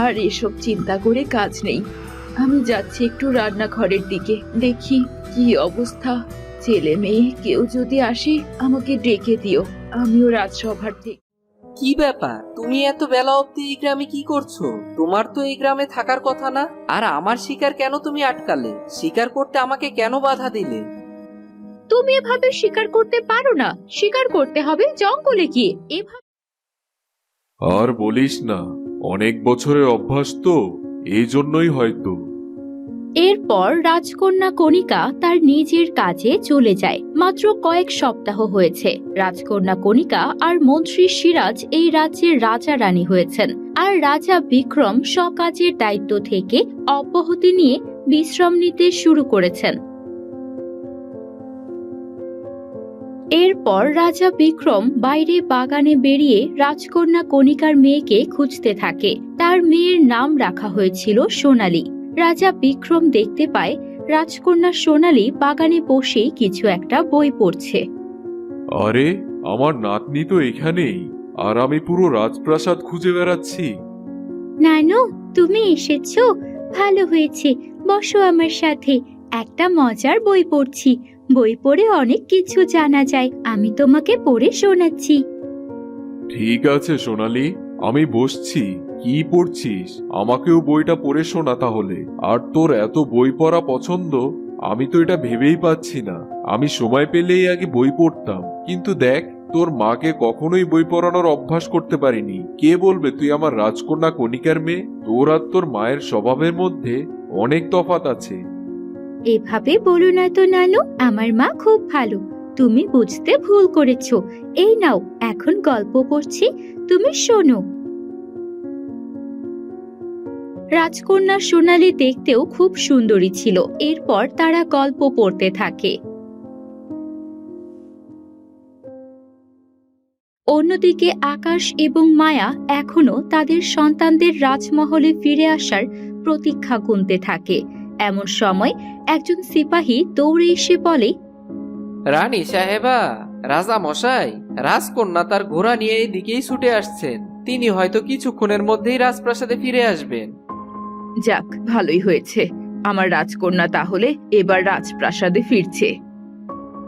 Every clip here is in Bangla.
আর এসব চিন্তা করে কাজ নেই। আমি যাচ্ছি একটু রান্নাঘরের দিকে। দেখি কি অবস্থা। ছেলে মেয়ে কেউ যদি আসে আমাকে ডেকে দিও। আমিও রাজসভার থেকে কি ব্যাপার? তুমি এত বেলা অবধি এই গ্রামে কি করছ? তোমার তো এই গ্রামে থাকার কথা না। আর আমার শিকার কেন তুমি আটকালে? শিকার করতে আমাকে কেন বাধা দিলে? তুমি এভাবে শিকার করতে পারো না। শিকার করতে হবে জঙ্গলে গিয়ে। এভাবে আর বলিস না অনেক বছরের অভ্যাস তো, এই জন্যই হয়তো। এরপর রাজকন্যা কণিকা তার নিজের কাজে চলে যায়। মাত্র কয়েক সপ্তাহ হয়েছে। রাজকন্যা কণিকা আর মন্ত্রী সিরাজ এই রাজ্যের রাজা রানী হয়েছেন। আর রাজা বিক্রম স্বকাজের দায়িত্ব থেকে অব্যাহতি নিয়ে বিশ্রাম নিতে শুরু করেছেন। এরপর রাজা বিক্রম বাইরে বাগানে বেরিয়ে রাজকন্যা কণিকার মেয়েকে খুঁজতে থাকে। তার মেয়ের নাম রাখা হয়েছিল সোনালী। রাজা বিক্রম দেখতে পায় রাজকন্যা সোনালী বাগানে বসে কিছু একটা বই পড়ছে। আরে আমার নাতনি তো এখানেই আর আমি পুরো রাজপ্রাসাদ খুঁজে বেড়াচ্ছি। নানু তুমি এসেছ? ভালো হয়েছে বসো আমার সাথে। একটা মজার বই পড়ছি। বই পড়ে অনেক কিছু জানা যায়। আমি তোমাকে পড়ে শোনাচ্ছি। ঠিক আছে, সোনালি। আমি বসছি। কি পড়ছিস? আমাকেও বইটা পড়ে শোনা তাহলে। আর তোর এত বই পড়া পছন্দ? আমি তো এটা ভেবেই পাচ্ছি না। আমি সময় পেলেই আগে বই পড়তাম। কিন্তু দেখ, তোর মাকে কখনোই বই পড়ানোর অভ্যাস করতে পারিনি। কে বলবে তুই আমার রাজকন্যা কণিকার মেয়ে? তোর আর তোর মায়ের স্বভাবের মধ্যে অনেক তফাত আছে। এভাবে বলো না তো নানু, আমার মা খুব ভালো। তুমি বুঝতে ভুল করেছ। এই নাও, এখন গল্প পড়ছি। তুমি শোনো। রাজকন্যা সোনালী দেখতেও খুব সুন্দরী ছিল। এরপর তারা গল্প পড়তে থাকে। অন্যদিকে আকাশ এবং মায়া এখনও তাদের সন্তানদের রাজমহলে ফিরে আসার প্রতীক্ষা গুনতে থাকে। এমন সময় একজন সিপাহী দৌড়ে এসে বলে রানী সাহেবা রাজা মশাই রাজকন্যা তার ঘোড়া নিয়ে এদিকেই ছুটে আসছেন। তিনি হয়তো কিছুক্ষণের মধ্যেই রাজপ্রাসাদে ফিরে আসবেন। যাক ভালোই হয়েছে। আমার রাজকন্যা তাহলে এবার রাজপ্রাসাদে ফিরছে।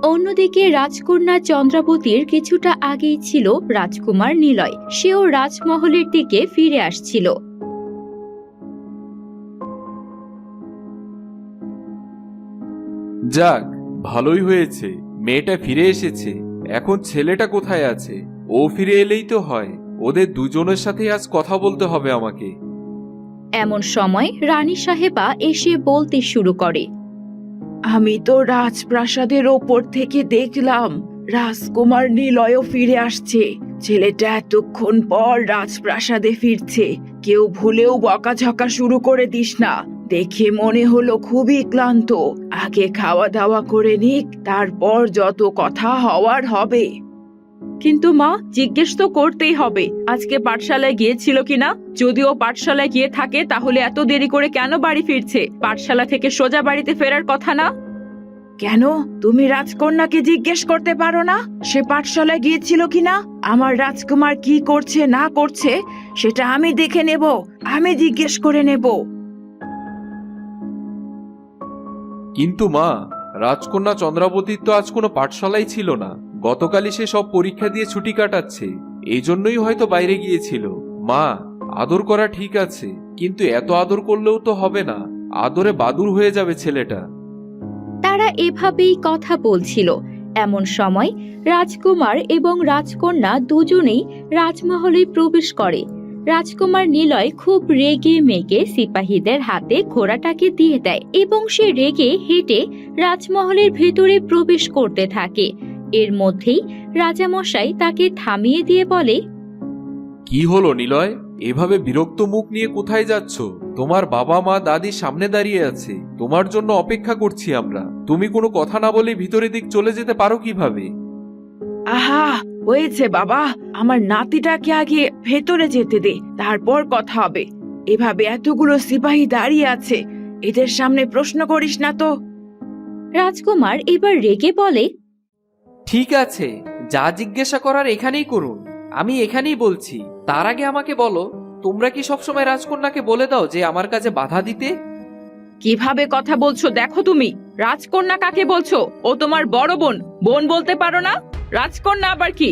অন্যদিকে রাজকন্যা চন্দ্রাবতীর কিছুটা আগেই ছিল রাজকুমার নিলয়। সেও রাজমহলের দিকে ফিরে আসছিল। যাক ভালোই হয়েছে। মেয়েটা ফিরে এসেছে। এখন ছেলেটা কোথায় আছে? ও ফিরে এলেই তো হয়। ওদের দুজনের সাথে আজ কথা বলতে হবে আমাকে। এমন সময় রানী সাহেবা এসে বলতে শুরু করে। আমি তো রাজপ্রাসাদের ওপর থেকে দেখলাম রাজকুমার নিলয়ও ফিরে আসছে। ছেলেটা এতক্ষণ পর রাজপ্রাসাদে ফিরছে। কেউ ভুলেও বকাঝকা শুরু করে দিস না। দেখে মনে হলো খুবই ক্লান্ত। আগে খাওয়া দাওয়া করে নিক তারপর যত কথা হওয়ার হবে। কিন্তু মা জিজ্ঞেস তো করতেই হবে আজকে পাঠশালায় গিয়েছিল কিনা? যদিও পাঠশালায় গিয়ে থাকে তাহলে এত দেরি করে কেন বাড়ি ফিরছে? পাঠশালা থেকে সোজা বাড়িতে ফেরার কথা না? কেন? তুমি রাজকন্যাকে জিজ্ঞেস করতে পারো না? সে পাঠশালায় গিয়েছিল কিনা? আমার রাজকুমার কি করছে না করছে সেটা আমি দেখে নেব। আমি জিজ্ঞেস করে নেব। কিন্তু মা, রাজকন্যা চন্দ্রাবতীর তো আজ কোনো পাঠশালাই ছিল না। গতকালই সে সব পরীক্ষা দিয়ে ছুটি কাটাচ্ছে। এই জন্যই হয়তো বাইরে গিয়েছিল। মা, আদর করা ঠিক আছে, কিন্তু এত আদর করলেও তো হবে না। আদরে বাদুর হয়ে যাবে ছেলেটা। তারা এভাবেই কথা বলছিল। এমন সময় রাজকুমার এবং রাজকন্যা দুজনেই রাজমহলে প্রবেশ করে। রাজকুমার নিলয় খুব রেগে মেগে সিপাহীদের হাতে ঘোড়াটাকে দিয়ে দেয় এবং সে রেগে হেঁটে রাজমহলের ভেতরে প্রবেশ করতে থাকে। এর মধ্যেই রাজামশাই তাকে থামিয়ে দিয়ে বলে কি হলো নিলয়? এভাবে বিরক্ত মুখ নিয়ে কোথায় যাচ্ছ? তোমার বাবা মা দাদি সামনে দাঁড়িয়ে আছে। তোমার জন্য অপেক্ষা করছি আমরা। তুমি কোনো কথা না বলে ভিতরে দিক চলে যেতে পারো কীভাবে? আহা! হয়েছে বাবা। আমার নাতিটাকে আগে ভেতরে যেতে দে তারপর কথা হবে। এভাবে এতগুলো সিপাহী দাঁড়িয়ে আছে এদের সামনে প্রশ্ন করিস না তো। রাজকুমার এবার রেগে বলে ঠিক আছে যা জিজ্ঞাসা করার এখানেই করুন। আমি এখানেই বলছি তার আগে আমাকে বলো তোমরা কি সবসময় রাজকন্যাকে বলে দাও যে আমার কাছে বাধা দিতে? কীভাবে কথা বলছো দেখো তুমি। রাজকন্যা কাকে বলছো? ও তোমার বড় বোন। বোন বলতে পারো না? রাজকন্যা আবার কি?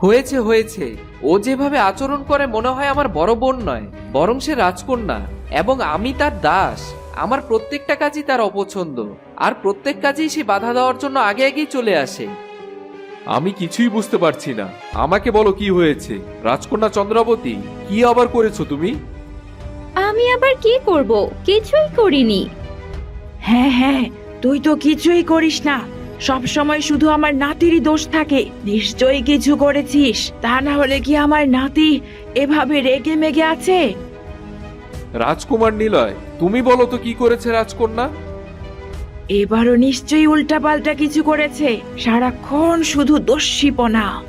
হয়েছে হয়েছে। ও যেভাবে আচরণ করে মনে হয় আমার বড় বোন নয় বরং সে রাজকন্যা এবং আমি তার দাস। আমার প্রত্যেকটা কাজই তার অপছন্দ আর প্রত্যেক কাজেই সে বাধা দেওয়ার জন্য আগে আগেই চলে আসে। আমি কিছুই বুঝতে পারছি না। আমাকে বলো কি হয়েছে? রাজকন্যা চন্দ্রাবতী কি আবার করেছ তুমি? আমি আবার কি করব? কিছুই করিনি। হ্যাঁ হ্যাঁ তুই তো কিছুই করিস না। সব সময় শুধু আমার নাতিরই দোষ থাকে। নিশ্চয়ই কিছু করেছিস। তা না হলে কি আমার নাতি এভাবে রেগে মেগে আছে? রাজকুমার নিলয় তুমি বলো তো কি করেছে রাজকন্যা? এবারও নিশ্চয়ই উল্টাপাল্টা কিছু করেছে। সারাক্ষণ শুধু দস্যিপনা।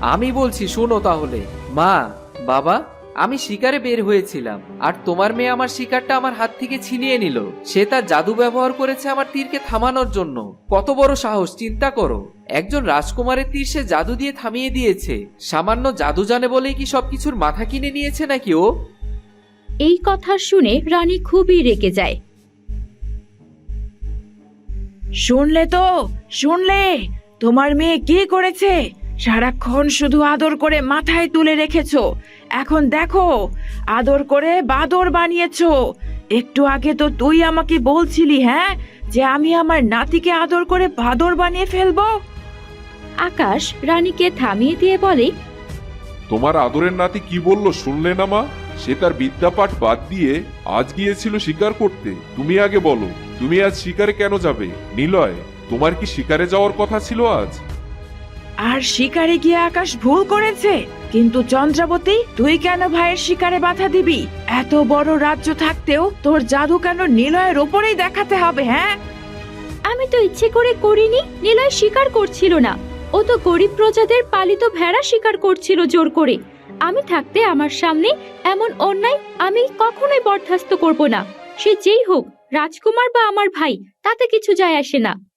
আমি বলছি শোনো তাহলে। মা বাবা আমি শিকারে বের হয়েছিলাম আর তোমার মেয়ে আমার শিকারটা আমার হাত থেকে ছিনিয়ে নিল। সে তার জাদু ব্যবহার করেছে আমার তীরকে থামানোর জন্য। কত বড় সাহস চিন্তা করো। একজন রাজকুমারের তীর সে জাদু দিয়ে থামিয়ে দিয়েছে। সামান্য জাদু জানে বলেই কি সবকিছুর মাথা কিনে নিয়েছে নাকি ও? এই কথা শুনে রানী খুবই রেগে যায়। শুনলে তো শুনলে! তোমার মেয়ে কি করেছে? সারাক্ষণ শুধু আদর করে মাথায় তুলে রেখেছ। এখন দেখো আদর করে বাদর বানিয়েছ। একটু আগে তো তুই আমাকে বলছিলি হ্যাঁ যে আমি আমার নাতিকে আদর করে বাদর বানিয়ে ফেলব। আকাশ রানীকে থামিয়ে দিয়ে বলে তোমার আদরের নাতি কি বলল শুনলে না মা? সে তার বিদ্যাপাঠ বাদ দিয়ে আজ গিয়েছিল শিকার করতে। তুমি আগে বলো তুমি আজ শিকারে কেন যাবে? নিলয় তোমার কি শিকারে যাওয়ার কথা ছিল আজ? আর শিকারে গিয়ে আকাশ ভুল করেছে। কিন্তু চন্দ্রাবতী, তুই কেন ভাইয়ের শিকারে বাধা দিবি? এত বড় রাজ্য থাকতেও তোর জাদু কেন নিলয়ের ওপরেই দেখাতে হবে হ্যাঁ? আমি তো ইচ্ছে করে করিনি, নিলয় শিকার করছিল না। ও তো গরিব প্রজাদের পালিত ভেড়া শিকার করছিল জোর করে। আমি থাকতে আমার সামনে এমন অন্যায় আমি কখনোই বরখাস্ত করব না। সে যেই হোক, রাজকুমার বা আমার ভাই, তাতে কিছু যায় আসে না।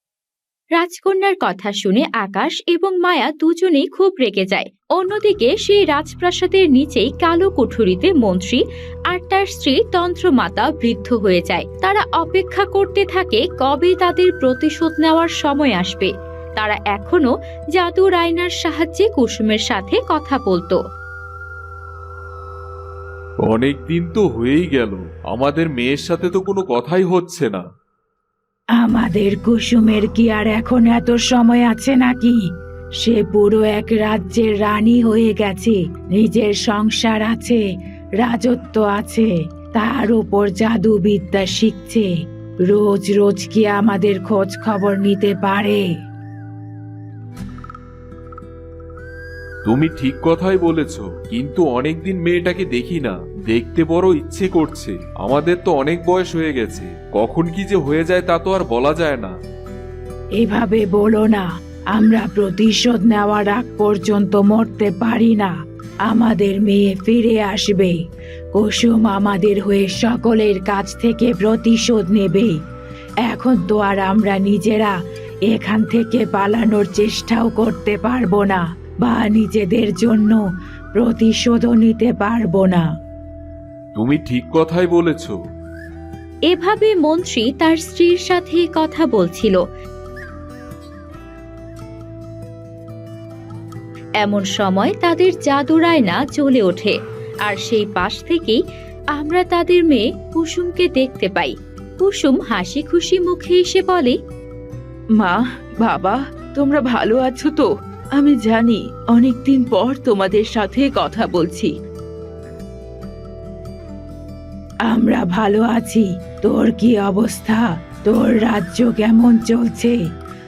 রাজকন্যার কথা শুনে আকাশ এবং মায়া দুজনেই খুব রেগে যায়। অন্যদিকে সেই রাজপ্রাসাদের নিচেই কালো কুঠুরিতে মন্ত্রী আর তার স্ত্রী তন্ত্রমাতা বৃদ্ধ হয়ে যায়। তারা অপেক্ষা করতে থাকে কবে তাদের প্রতিশোধ নেওয়ার সময় আসবে। তারা এখনও জাদুর আয়নার সাহায্যে কুসুমের সাথে কথা বলতো। অনেক দিন তো হয়েই গেল। আমাদের মেয়ের সাথে তো কোনো কথাই হচ্ছে না। আমাদের কুসুমের কি আর এখন এত সময় আছে নাকি? সে পুরো এক রাজ্যের রানী হয়ে গেছে, নিজের সংসার আছে, রাজত্ব আছে, তার উপর জাদুবিদ্যা শিখছে। রোজ রোজ কি আমাদের খোঁজ খবর নিতে পারে? তুমি ঠিক কথাই বলেছ, কিন্তু অনেকদিন মেয়েটাকে দেখি না। দেখতে বড় ইচ্ছে করছে। আমাদের তো অনেক বয়স হয়ে গেছে। কখন কি যে হয়ে যায় তা তো আর বলা যায় না। এভাবে বলো না, আমরা প্রতিশোধ নেওয়ার আগ পর্যন্ত মরতে পারি না। আমাদের মেয়ে ফিরে আসবে। কুসুম আমাদের হয়ে সকলের কাছ থেকে প্রতিশোধ নেবে। এখন তো আর আমরা নিজেরা এখান থেকে পালানোর চেষ্টাও করতে পারব না। বা নিজেদের জন্য প্রতিশোধও নিতে পারব না। তুমি ঠিক কথাই বলেছ। এভাবে মন্ত্রী তার স্ত্রীর সাথে কথা বলছিল। এমন সময় তাদের জাদুর আয়না জ্বলে ওঠে আর সেই পাশ থেকেই আমরা তাদের মেয়ে কুসুমকে দেখতে পাই। কুসুম হাসি খুশি মুখে এসে বলে মা বাবা তোমরা ভালো আছো তো? আমি জানি, অনেকদিন পর তোমাদের সাথে কথা বলছি। আমরা ভালো আছি। তোর কি অবস্থা? তোর রাজ্য কেমন চলছে?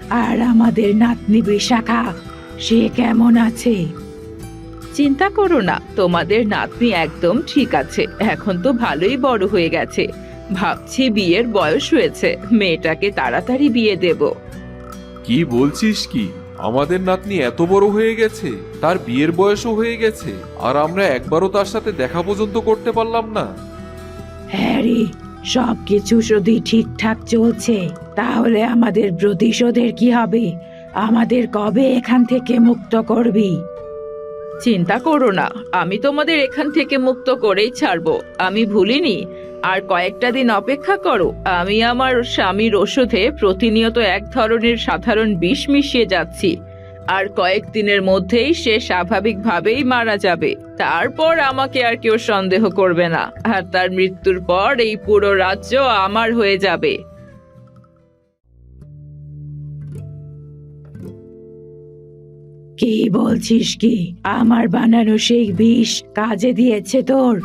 আর আমাদের নাতনি বিশাখা, সে কেমন আছে? চিন্তা করো না, তোমাদের নাতনি একদম ঠিক আছে। এখন তো ভালোই বড় হয়ে গেছে। ভাবছি বিয়ের বয়স হয়েছে, মেয়েটাকে তাড়াতাড়ি বিয়ে দেবো। কি বলছিস কি? আমাদের নাতনি এত বড় হয়ে গেছে তার বিয়ের বয়সও হয়ে গেছে আর আমরা একবারও তার সাথে দেখা পর্যন্ত করতে পারলাম না। হ্যাঁ রে সবকিছু যদি ঠিকঠাক চলছে তাহলে আমাদের প্রতিশোধের কি হবে? আমাদের কবে এখান থেকে মুক্ত করবি? চিন্তা করো না আমি তোমাদের এখান থেকে মুক্ত করেই ছাড়বো। আমি ভুলিনি আর কয়েকটা দিন অপেক্ষা করো। আমি আমার স্বামীর ওষুধে প্রতিনিয়ত এক ধরনের সাধারণ বিষ মিশিয়ে যাচ্ছি। আর কয়েকদিনের মধ্যেই সে স্বাভাবিকভাবেই মারা যাবে। তারপর আমাকে আর কেউ সন্দেহ করবে না। আর তার মৃত্যুর পর এই পুরো রাজ্য আমার হয়ে যাবে। কি বলছিস কি? আমার বানানো সেই বিষ কাজে দিয়েছে তোর?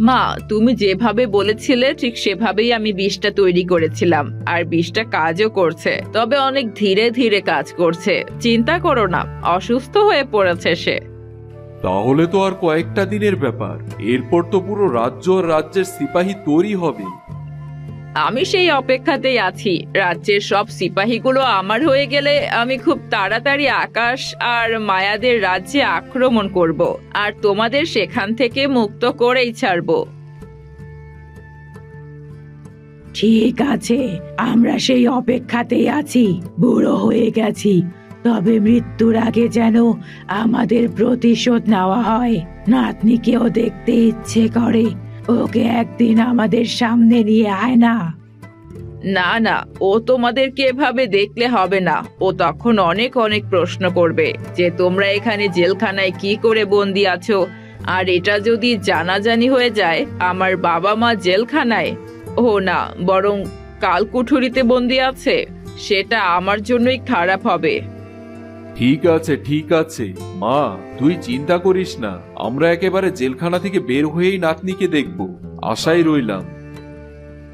মা, তুমি যেভাবে বলেছিলে, ঠিক সেভাবেই আমি বিষটা তৈরি করেছিলাম। আর বিষটা কাজও করছে, তবে অনেক ধীরে ধীরে কাজ করছে। চিন্তা করো না, অসুস্থ হয়ে পড়েছে সে। তাহলে তো আর কয়েকটা দিনের ব্যাপার। এরপর তো পুরো রাজ্য আর রাজ্যের সিপাহী তৈরি হবে আমি সেই অপেক্ষাতেই আছি। রাজ্যের সব সিপাহীগুলো আমার হয়ে গেলে আমি খুব তাড়াতাড়ি আকাশ আর মায়াদের রাজ্যে আক্রমণ করব আর তোমাদের সেখান থেকে মুক্ত করেই ছাড়বো। ঠিক আছে, আমরা সেই অপেক্ষাতেই আছি, বুড়ো হয়ে গেছি। তবে মৃত্যুর আগে যেন আমাদের প্রতিশোধ নেওয়া হয়। নাতনিকেও দেখতে ইচ্ছে করে। ওকে একদিন আমাদের সামনে নিয়ে আয় না। না না, ও তোমাদেরকে এভাবে দেখলে হবে না। ও তখন অনেক অনেক প্রশ্ন করবে যে তোমরা এখানে জেলখানায় কি করে বন্দি আছো? আর এটা যদি জানাজানি হয়ে যায়, আমার বাবা মা জেলখানায়? ও না, বরং কালকুঠুরিতে বন্দি আছে। সেটা আমার জন্যই খারাপ হবে। ঠিক আছে ঠিক আছে। মা, তুই চিন্তা করিস না। আমরা একেবারে জেলখানা থেকে বের হয়েই নাতনিকে দেখব। আশাই রইলাম।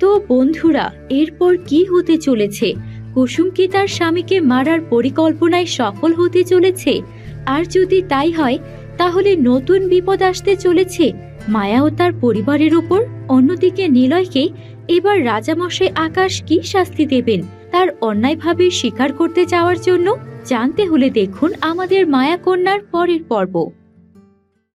তো বন্ধুরা, এরপর কি হতে চলেছে? কুসুম কি তার স্বামীকে মারার পরিকল্পনায় সফল হতে চলেছে? আর যদি তাই হয়, তাহলে নতুন বিপদ আসতে চলেছে? মায়া ও তার পরিবারের উপর অন্যদিকে নিলয়কে এবার রাজামশাই আকাশ কি শাস্তি দেবেন? তার অন্যায়ভাবে স্বীকার করতে যাওয়ার জন্য? জানতে হলে দেখুন আমাদের মায়াকন্যার পরের পর্ব।